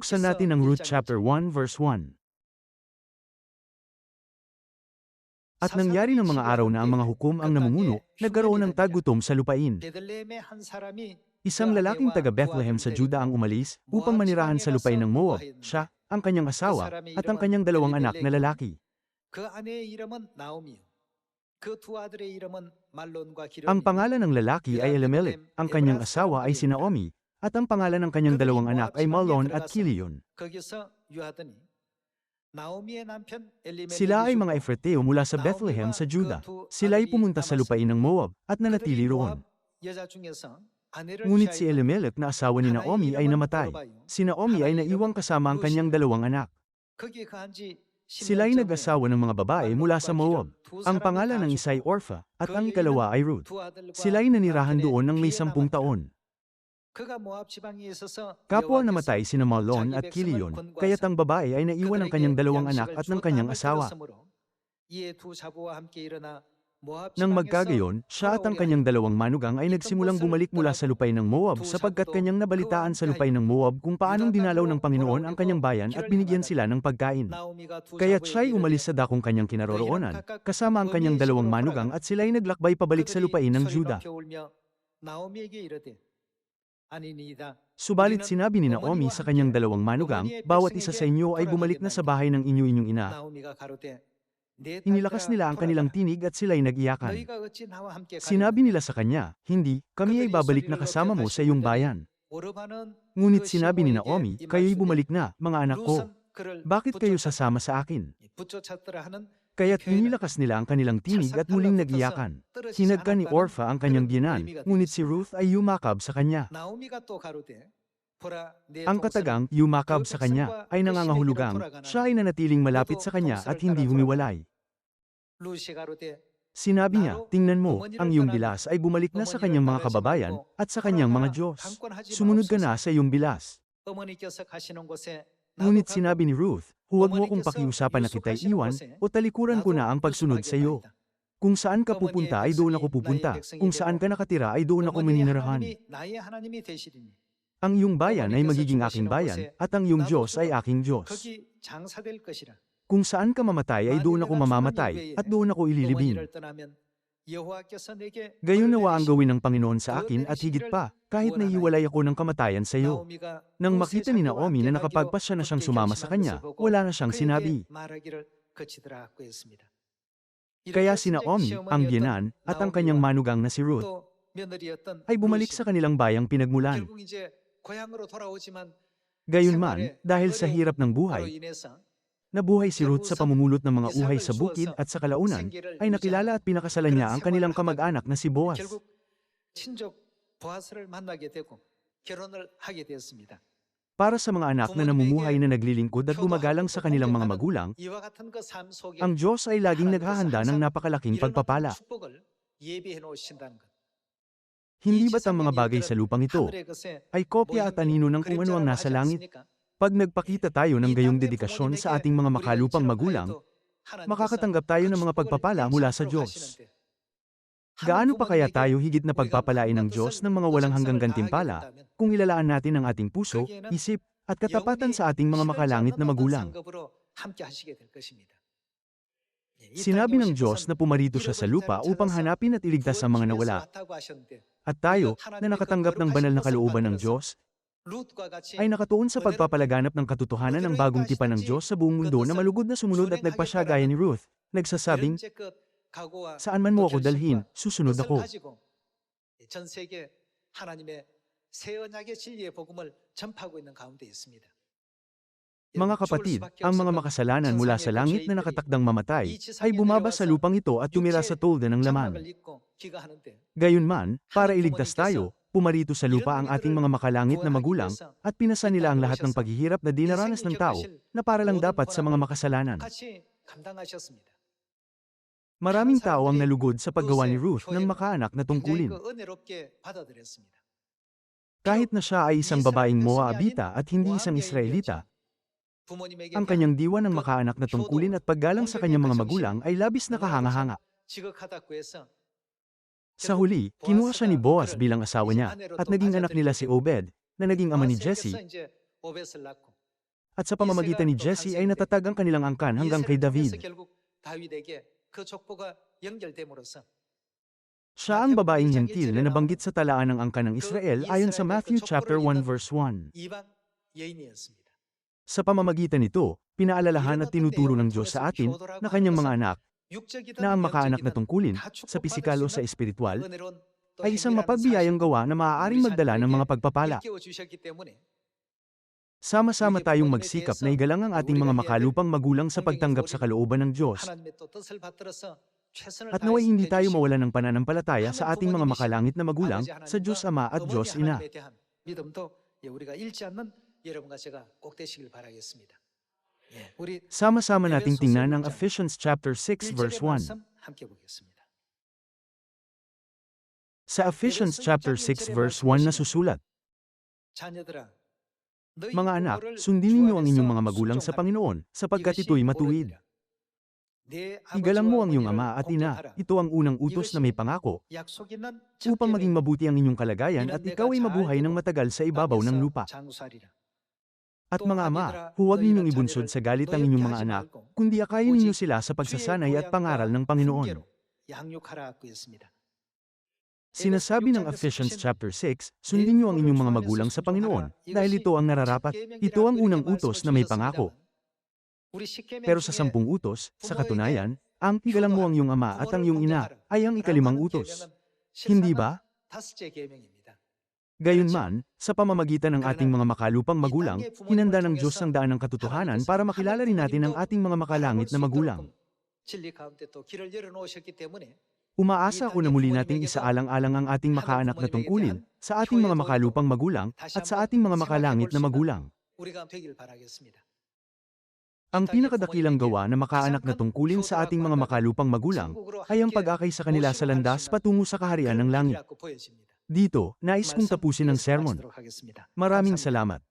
Buksan natin ang Ruth chapter 1 verse 1. At nangyari ng mga araw na ang mga hukom ang namumuno, nagkaroon ng tagutom sa lupain. Isang lalaking taga Bethlehem sa Juda ang umalis upang manirahan sa lupain ng Moab, siya, ang kanyang asawa, at ang kanyang dalawang anak na lalaki. Ang pangalan ng lalaki ay Elimelech, ang kanyang asawa ay si Naomi, at ang pangalan ng kanyang dalawang anak ay Malon at Kilion. Sila ay mga Efreteo mula sa Bethlehem sa Juda. Sila ay pumunta sa lupain ng Moab at nanatili roon. Ngunit si Elimelech na asawa ni Naomi ay namatay. Si Naomi ay naiwang kasama ang kanyang dalawang anak. Sila ay nag-asawa ng mga babae mula sa Moab. Ang pangalan ng isa ay Orpha at ang ikalawa ay Ruth. Sila ay nanirahan doon ng may sampung taon. Kapwa namatay sina Malon at Kilion, kaya't ang babae ay naiwan ng kanyang dalawang anak at ng kanyang asawa. Nang magkagayon, siya at ang kanyang dalawang manugang ay nagsimulang bumalik mula sa lupay ng Moab sapagkat kanyang nabalitaan sa lupay ng Moab kung paanong dinalaw ng Panginoon ang kanyang bayan at binigyan sila ng pagkain. Kaya siya'y umalis sa dakong kanyang kinaroroonan, kasama ang kanyang dalawang manugang at sila'y naglakbay pabalik sa lupain ng Juda. Subalit sinabi ni Naomi sa kanyang dalawang manugang, bawat isa sa inyo ay bumalik na sa bahay ng inyo-inyong ina. Inilakas nila ang kanilang tinig at sila'y nagiyakan. Sinabi nila sa kanya, hindi, kami ay babalik na kasama mo sa iyong bayan. Ngunit sinabi ni Naomi, kayo'y bumalik na, mga anak ko. Bakit kayo sasama sa akin? Kaya't pinilakas nila ang kanilang tinig at muling nagiyakan. Sinagka ni Orpha ang kanyang binan, ngunit si Ruth ay yumakab sa kanya. Ang katagang yumakab sa kanya ay nangangahulugang, siya ay nanatiling malapit sa kanya at hindi humiwalay. Sinabi niya, tingnan mo, ang iyong bilas ay bumalik na sa kanyang mga kababayan at sa kanyang mga Diyos. Sumunod ka na sa iyong bilas. Ngunit sinabi ni Ruth, huwag mo akong pakiusapan na kita'y iwan o talikuran ko na ang pagsunod sa iyo. Kung saan ka pupunta ay doon ako pupunta, kung saan ka nakatira ay doon ako maninirahan. Ang iyong bayan ay magiging aking bayan, at ang iyong Diyos ay aking Diyos. Kung saan ka mamatay ay doon ako mamamatay, at doon ako ililibing. Gayon nawa ang gawin ng Panginoon sa akin at higit pa, kahit na naiiwalay ako ng kamatayan sa iyo. Nang makita ni Naomi na nakapagpas siya na siyang sumama sa kanya, wala na siyang sinabi. Kaya si Naomi, ang biyanan, at ang kanyang manugang na si Ruth, ay bumalik sa kanilang bayang pinagmulan. Gayunman, dahil sa hirap ng buhay, Nabuhay si Ruth sa pamumulot ng mga uhay sa bukid at sa kalaunan, ay nakilala at pinakasala niya ang kanilang kamag-anak na si Boaz. Para sa mga anak na namumuhay na naglilingkod at gumagalang sa kanilang mga magulang, ang Diyos ay laging naghahanda ng napakalaking pagpapala. Hindi ba't ang mga bagay sa lupang ito ay kopya at anino ng kung ano ang nasa langit? Pag nagpakita tayo ng gayong dedikasyon sa ating mga makalupang magulang, makakatanggap tayo ng mga pagpapala mula sa Diyos. Gaano pa kaya tayo higit na pagpapalain ng Diyos ng mga walang hanggang gantimpala kung ilalaan natin ang ating puso, isip, at katapatan sa ating mga makalangit na magulang? Sinabi ng Diyos na pumarito siya sa lupa upang hanapin at iligtas ang mga nawala. At tayo, na nakatanggap ng banal na kalooban ng Diyos, ay nakatuon sa pagpapalaganap ng katotohanan ng bagong tipan ng Diyos sa buong mundo na malugod na sumunod at nagpasya gaya ni Ruth, nagsasabing, Saan man mo ako dalhin, susunod ako. Mga kapatid, ang mga makasalanan mula sa langit na nakatakdang mamatay ay bumaba sa lupang ito at tumira sa tolda ng laman. Gayunman, para iligtas tayo, pumarito sa lupa ang ating mga makalangit na magulang, at pinasa nila ang lahat ng paghihirap na dinaranas ng tao, na para lang dapat sa mga makasalanan. Maraming tao ang nalugod sa paggawa ni Ruth ng makaanak na tungkulin. Kahit na siya ay isang babaeng Moabita at hindi isang Israelita, ang kanyang diwa ng makaanak na tungkulin at paggalang sa kanyang mga magulang ay labis na kahanga-hanga. Sa huli, kinuha siya ni Boaz bilang asawa niya at naging anak nila si Obed, na naging ama ni Jesse. At sa pamamagitan ni Jesse ay natatag ang kanilang angkan hanggang kay David. Siya ang babaeng hentil na nabanggit sa talaan ng angkan ng Israel ayon sa Matthew chapter 1 verse 1. Sa pamamagitan nito, pinaalalahan at tinuturo ng Diyos sa atin na kanyang mga anak na ang makaanak na tungkulin sa pisikal o sa espiritual ay isang mapagbiyayang gawa na maaaring magdala ng mga pagpapala. Sama-sama tayong magsikap na igalang ang ating mga makalupang magulang sa pagtanggap sa kalooban ng Diyos. At naway hindi tayo mawala ng pananampalataya sa ating mga makalangit na magulang sa Diyos Ama at Diyos Ina. Sama-sama nating tingnan ang Ephesians chapter 6 verse 1. Sa Ephesians chapter 6 verse 1 na susulat, Mga anak, sundin ninyo ang inyong mga magulang sa Panginoon, sapagkat ito'y matuwid. Igalang mo ang iyong ama at ina, ito ang unang utos na may pangako, upang maging mabuti ang inyong kalagayan at ikaw ay mabuhay ng matagal sa ibabaw ng lupa. At mga ama, huwag ninyong ibunsod sa galit ang inyong mga anak, kundi akayin ninyo sila sa pagsasanay at pangaral ng Panginoon. Sinasabi ng Ephesians chapter 6, sundin niyo ang inyong mga magulang sa Panginoon, dahil ito ang nararapat, ito ang unang utos na may pangako. Pero sa sampung utos, sa katunayan, ang igalang mo ang iyong ama at ang iyong ina ay ang ikalimang utos. Hindi ba? Gayunman, sa pamamagitan ng ating mga makalupang magulang, hinanda ng Diyos ang daan ng katotohanan para makilala rin natin ang ating mga makalangit na magulang. Umaasa ako na muli nating isaalang-alang ang ating makaanak na tungkulin sa ating mga makalupang magulang at sa ating mga makalangit na magulang. Ang pinakadakilang gawa na makaanak na tungkulin sa ating mga makalupang magulang ay ang pag-akay sa kanila sa landas patungo sa kaharian ng langit. Dito, nais kong tapusin ang sermon. Maraming salamat.